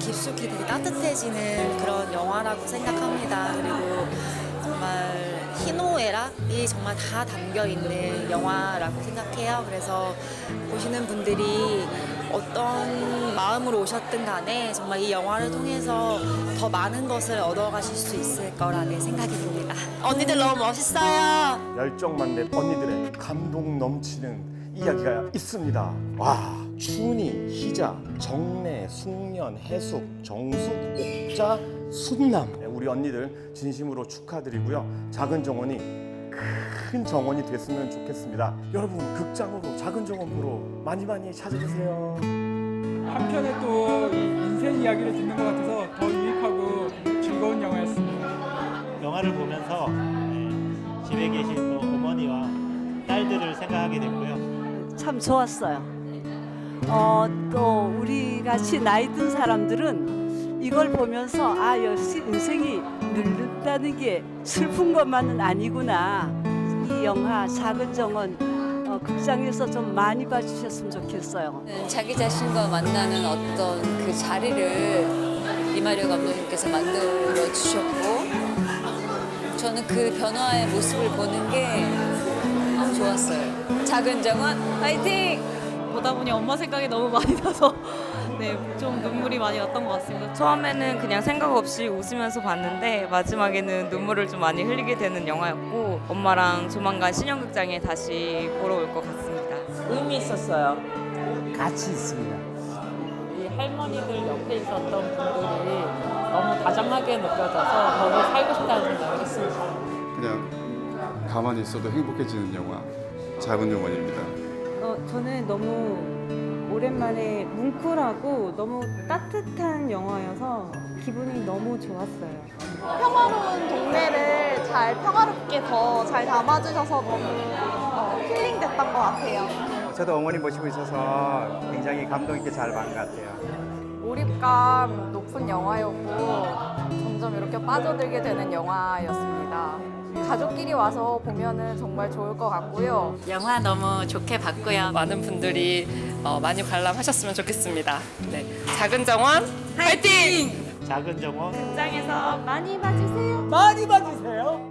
깊숙이 되게 따뜻해지는 그런 영화라고 생각합니다. 그리고 정말 희노애락이 정말 다 담겨 있는 영화라고 생각해요. 그래서 보시는 분들이 어떤 마음으로 오셨든 간에 정말 이 영화를 통해서 더 많은 것을 얻어가실 수 있을 거라는 생각이 듭니다. 언니들 너무 멋있어요. 열정만대 언니들의 감동 넘치는 이야기가 있습니다. 와, 추니, 희자, 정래, 숙련, 해숙, 정숙, 옥자, 순남. 네, 우리 언니들 진심으로 축하드리고요. 작은 정원이 큰 정원이 됐으면 좋겠습니다. 여러분 극장으로 작은 정원 보러 많이 많이 찾아주세요. 한편에 또이 인생 이야기를 듣는 것 같아서 더 유익하고 즐거운 영화였습니다. 영화를 보면서 네, 집에 계신 또 어머니와 딸들을 생각하게 됐고요. 참 좋았어요. 어, 또 우리 같이 나이 든 사람들은 이걸 보면서 아 역시 인생이 늙는다는 게 슬픈 것만은 아니구나. 이 영화 작은 정원 어, 극장에서 좀 많이 봐주셨으면 좋겠어요. 자기 자신과 만나는 어떤 그 자리를 이마려 감독님께서 만들어 주셨고 저는 그 변화의 모습을 보는 게 좋았어요. 작은 정원 화이팅! 보다 보니 엄마 생각이 너무 많이 나서 네, 좀 눈물이 많이 났던 것 같습니다. 처음에는 그냥 생각 없이 웃으면서 봤는데 마지막에는 눈물을 좀 많이 흘리게 되는 영화였고 엄마랑 조만간 신영극장에 다시 보러 올 것 같습니다. 의미 있었어요. 가치 있습니다. 이 할머니들 옆에 있었던 분들이 너무 다정하게 느껴져서 너무 살고 싶다는 생각을 했습니다. 그냥 가만히 있어도 행복해지는 영화 작은 영화입니다. 어, 저는 너무 오랜만에 뭉클하고 너무 따뜻한 영화여서 기분이 너무 좋았어요. 평화로운 동네를 잘 평화롭게 더 잘 담아주셔서 너무 어, 힐링됐던 것 같아요. 저도 어머니 모시고 있어서 굉장히 감동 있게 잘 본 것 같아요. 몰입감 높은 영화였고 점점 이렇게 빠져들게 되는 영화였습니다. 가족끼리 와서 보면은 정말 좋을 것 같고요. 영화 너무 좋게 봤고요. 많은 분들이 어, 많이 관람하셨으면 좋겠습니다. 네. 작은 정원 화이팅! 작은 정원 극장에서 많이 봐주세요. 많이 봐주세요.